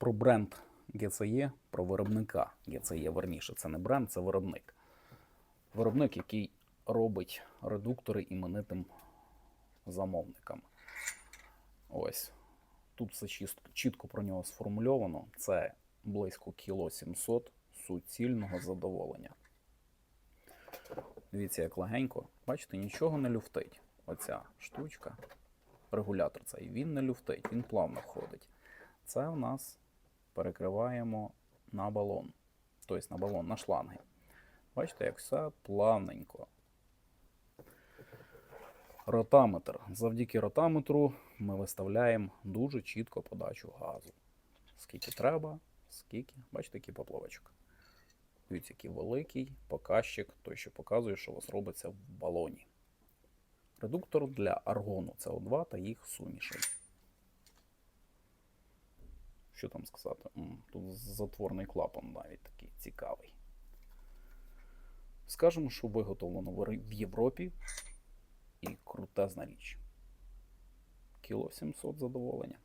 про бренд GCE, про виробника GCE, верніше, це не бренд, це виробник. Виробник, який робить редуктори іменитим замовникам. Ось. Тут все чітко про нього сформульовано. Це близько кіло 700 суцільного задоволення. Дивіться, як легенько. Бачите, нічого не люфтить. Оця штучка, регулятор цей, він не люфтить, він плавно входить. Це в нас перекриваємо на балон. Тобто на балон, на шланги. Бачите, як все плавненько. Ротаметр. Завдяки ротаметру ми виставляємо дуже чітко подачу газу. Скільки треба, скільки. Бачите, який поплавочок. Дивіться, який великий показчик, той, що показує, що у вас робиться в балоні. Редуктор для аргону СО2 та їх сумішей. Що там сказати? Тут затворний клапан навіть такий цікавий. Скажемо, що виготовлено в Європі і крутезна річ. Кіло 700 задоволення.